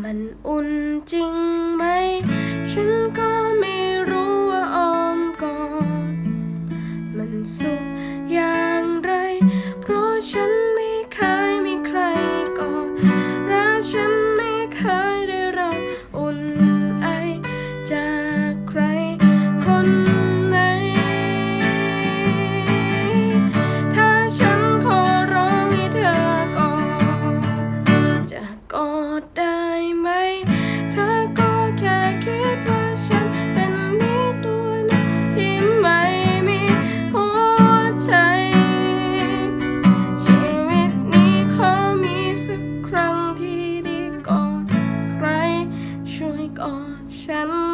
มันอุ่นจริงไหม ฉันก็ไม่รู้ว่าออมกอดมันสุขอย่างไร เพราะฉันไม่เคยมีใครกอดและฉันไม่เคยได้รับอุ่นไอจากใครคนไหน ถ้าฉันขอร้องให้เธอกอดจะกอดได้ on shall